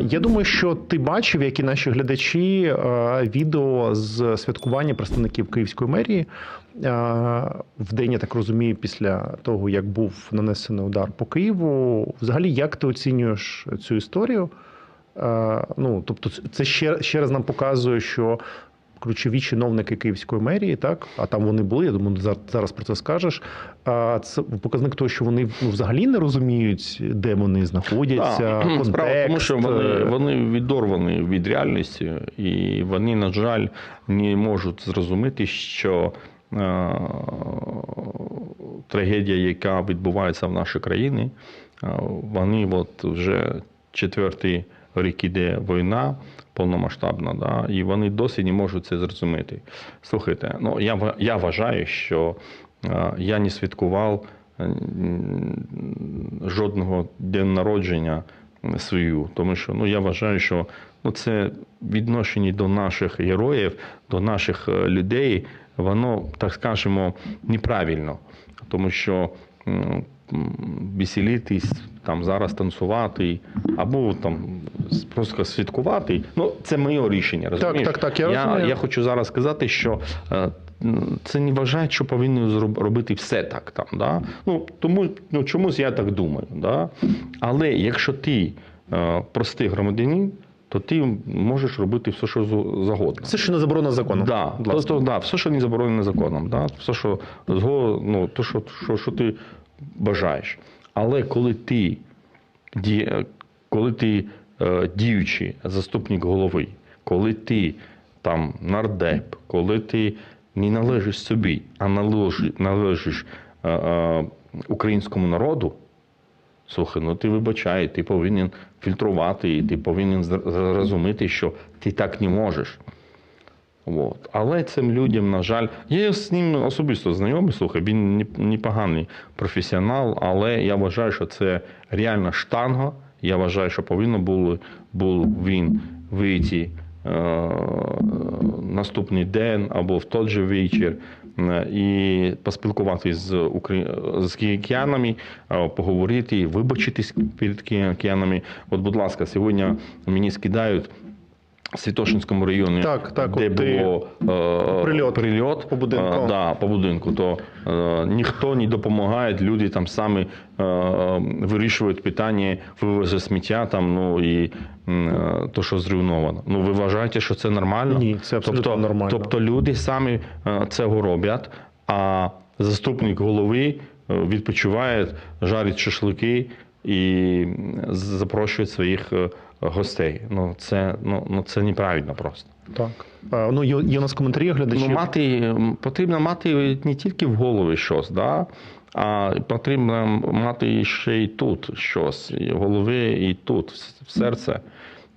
Я думаю, що ти бачив, як і наші глядачі, е, відео з святкування представників Київської мерії е, в день, я так розумію, після того, як був нанесений удар по Києву. Взагалі, як ти оцінюєш цю історію? Е, Ну, тобто, це ще, ще раз нам показує, що ключові чиновники Київської мерії, так, а там вони були, я думаю, за- зараз про це скажеш. А це показник того, що вони ну, взагалі не розуміють, де вони знаходяться. Контекст. Справа тому, що вони, е, вони відорвані від реальності, і вони, на жаль, не можуть зрозуміти, що е, трагедія, яка відбувається в нашій країні, е, вони от вже четвертий рік іде війна повномасштабна, да, і вони досі не можуть це зрозуміти. Слухайте, ну я, я вважаю, що е, я не святкував е, жодного день народження свою, тому що ну, я вважаю, що ну, це відношення до наших героїв, до наших е, людей, воно, так скажемо, неправильно. Тому що м, там зараз танцювати, або там просто святкувати. Ну, це моє рішення. розумієш? так, так, я я, розумію. я хочу зараз сказати, що е, це не вважає, що повинні робити все так. Там, да? ну, тому ну, чомусь я так думаю. Да? Але якщо ти е, простий громадянин, то ти можеш робити все, що завгодно. Це ще не заборонено законом. Да, тобто, да, все, що не заборонено законом, да, все, що ну, то, що, що, що ти бажаєш. Але коли ти, коли ти е, діючий заступник голови, коли ти там нардеп, коли ти не належиш собі, а належиш, належиш е, е, українському народу, Слухай, ну ти вибачай, ти повинен фільтрувати, ти повинен зрозуміти, що ти так не можеш. От. Але цим людям, на жаль, я з ним особисто знайомий, слухай, він не- непоганий професіонал, але я вважаю, що це реальна штанга. Я вважаю, що повинно було, був він вийти е, наступний день або в той же вечір е, і поспілкуватися з, Украї... з киянами, е, поговорити, вибачитись перед ки- киянами. От, будь ласка, сьогодні мені скидають. Святошинському районі, Так, так, де було е, Прильот прильот по будинку. е, да, по будинку, то е, ніхто не допомагає, люди там самі е, вирішують питання вивозу сміття там, ну і е, то, що зруйновано. Ну ви вважаєте, що це нормально? Ні, це абсолютно тобто, нормально. Тобто люди самі е, цього роблять, а заступник голови е, відпочиває, жарить шашлики і запрошує своїх е, гостей. Ну це, ну, ну, це неправильно просто. Так. А, ну, є, є у нас коментарі глядачів. Ну, мати, потрібно мати не тільки в голові щось, да? а потрібно мати ще й тут щось, і в голові, і тут, в- в серце.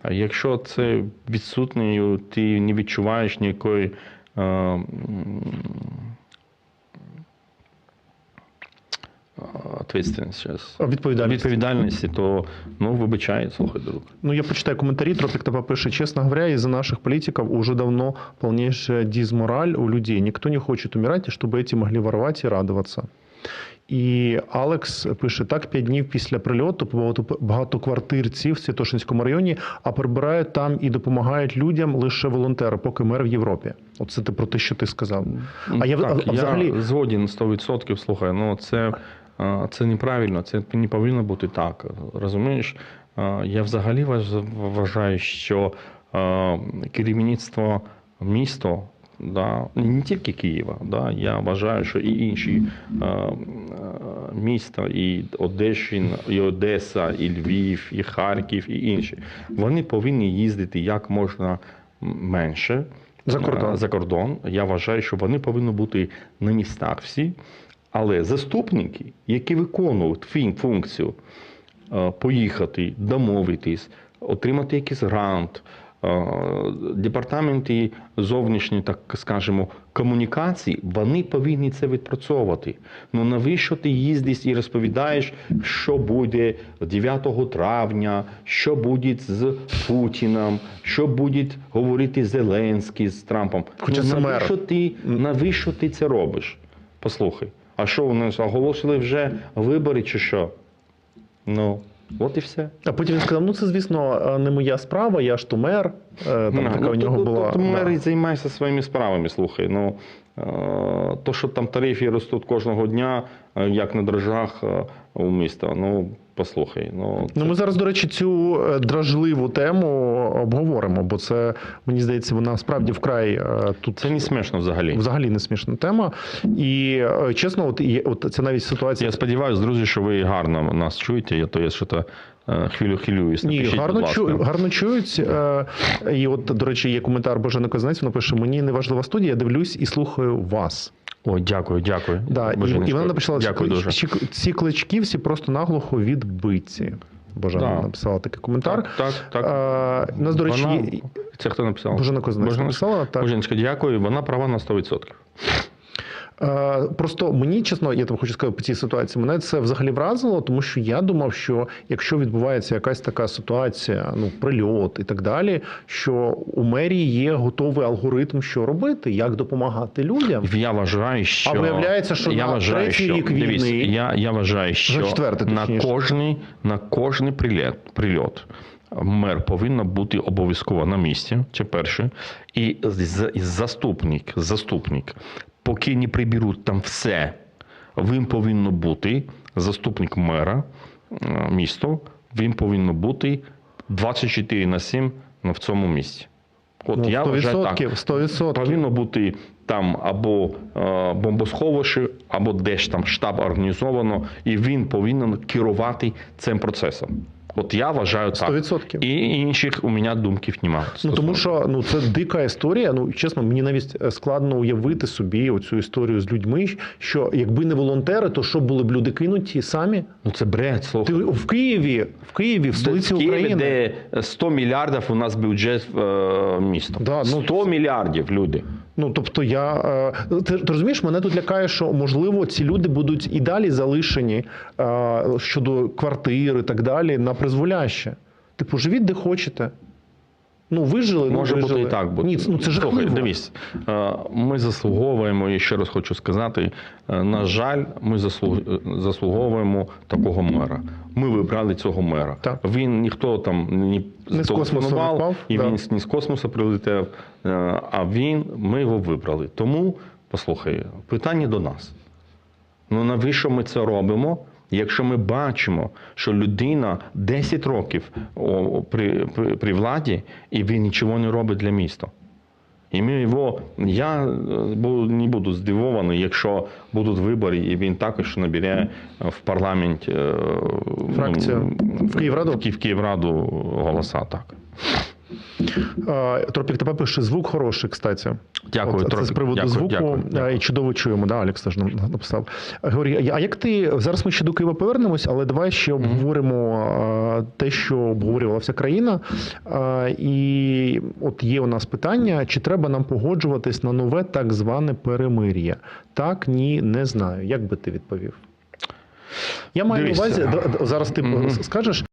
А якщо це відсутнє, ти не відчуваєш ніякої. е, м, е, Ответственность сейчас. Відповідальність. Відповідальності, то ну вибачай, слухай, друг. Ну, я почитаю комментарии. Тропик ТП пишет, честно говоря, из-за наших политиков уже давно полнейшая дизмораль у людей. Никто не хочет умирать, и чтобы эти могли воровать и радоваться. І Алекс пише: так, п'ять днів після прильоту по багато- багатоквартирці в Святошинському районі, а прибирають там і допомагають людям лише волонтери, поки мер в Європі. Оце ти про те, що ти сказав. А я, так, а, а взагалі я згоден 100%. Слухай, ну це, це неправильно, це не повинно бути так. Розумієш? Я взагалі вважаю, що керівництво міста, да, не тільки Києва, да, я вважаю, що і інші е, е, міста, і Одещин, і Одеса, і Львів, і Харків, і інші, вони повинні їздити як можна менше. За кордон. За кордон. Я вважаю, що вони повинні бути на містах всі. Але заступники, які виконують функцію е, поїхати, домовитись, отримати якийсь грант, е, департаменти зовнішньої, так скажемо, комунікації, вони повинні це відпрацьовувати. Ну навіщо ти їздиш і розповідаєш, що буде 9 травня, що буде з Путіном, що буде говорити Зеленський з Трампом. Хоча ну, навіщо ти, навіщо ти це робиш? Послухай, а що у нас оголосили вже вибори чи що? Ну, От і все. А потім він сказав: ну це, звісно, не моя справа, я ж то мер. Е, Там а, така у нього то- була. то- то мер і займайся своїми справами. Слухай. Ну е, то, що там тарифи ростуть кожного дня, е, як на дрожжах е, у міста. Ну послухай. Ну, Ну, ми зараз, до речі, цю е, дражливу тему обговоримо, бо це мені здається, вона справді вкрай е, тут це не смішно взагалі. взагалі не смішна тема. І е, чесно, от, є- от це навіть ситуація. Я сподіваюся, друзі, що ви гарно нас чуєте. Я то я що то хвилю хвилююсь. Ні, гарно, чу, гарно чують. Е, і от, до речі, є коментар Божена Кознець, вона пише: мені не важлива студія, я дивлюсь і слухаю вас. О, дякую, дякую. Да, і, і вона написала, що дякую клич- дуже. ці клички всі просто наглухо відбиті. Божана Да. написала такий коментар. Так, так, так. А, нас, до речі, Вона- Це хто написав? Божена Кознець Божена- написала. Так. Боженечка, дякую. Вона права на 100%. Е, Просто мені чесно, я там хочу сказати по цій ситуації. Мене це взагалі вразило, тому що я думав, що якщо відбувається якась така ситуація, ну прильот і так далі, що у мерії є готовий алгоритм, що робити, як допомагати людям. Я вважаю, що А виявляється, що я на вважаю, третій що рік війни- дивіться, я, я вважаю, що четвертий, на кожний на кожний прильот, прильот мер повинен бути обов'язково на місці. Це перше, і заступник, заступник, поки не приберуть там все, він повинен бути заступник мера е, міста. Він повинен бути 24 на 7 в цьому місці. От Ну, я вважаю так. 100%, 100%. Повинно бути там або е, бомбосховище, або десь там штаб організовано, і він повинен керувати цим процесом. От я вважаю так. 100%. І інших у мене думків немає. Ну тому що ну це дика історія. Ну чесно, мені навіть е, складно уявити собі оцю історію з людьми. Що якби не волонтери, то що були б люди кинуті самі? ну це бред, слухай. Ти в Києві, в Києві, в столиці в Києві, України. де 100 мільярдів у нас бюджет е, міста. Да, ну, 100 мільярдів люди. Ну тобто, я е, ти, ти розумієш, мене тут лякає, що можливо ці люди будуть і далі залишені е, щодо квартир і так далі на призволяще. Типу, живіть де хочете. Ну, вижили, Може ну, бути і так бути. Ні, ну це Слухай, жахливо. дивись, е, ми заслуговуємо, і ще раз хочу сказати: е, на жаль, ми заслуговуємо такого мера. Ми вибрали цього мера. Так. Він ніхто там ні Не з космосу впав, і да. він не з космосу прилетів, е, а він, ми його вибрали. Тому, послухай, питання до нас. Ну навіщо ми це робимо? Якщо ми бачимо, що людина 10 років при, при, при владі, і він нічого не робить для міста. І ми його, я е, не буду здивований, якщо будуть вибори, і він також набере в парламенті е, Фракцію. В Київраду? В Київраду голоса, так. Тропік ТП пише звук хороший, кстати. Дякую, От, це з приводу Дякую, звуку. дякую, дякую. І чудово чуємо. Да, Алекс теж нам написав. Георгій, а як ти зараз ми ще до Києва повернемось, але давай ще обговоримо те, що обговорювала вся країна. І от є у нас питання: чи треба нам погоджуватись на нове так зване перемир'я? Так, ні, не знаю. Як би ти відповів? Я маю на увазі, зараз ти Мгм. скажеш,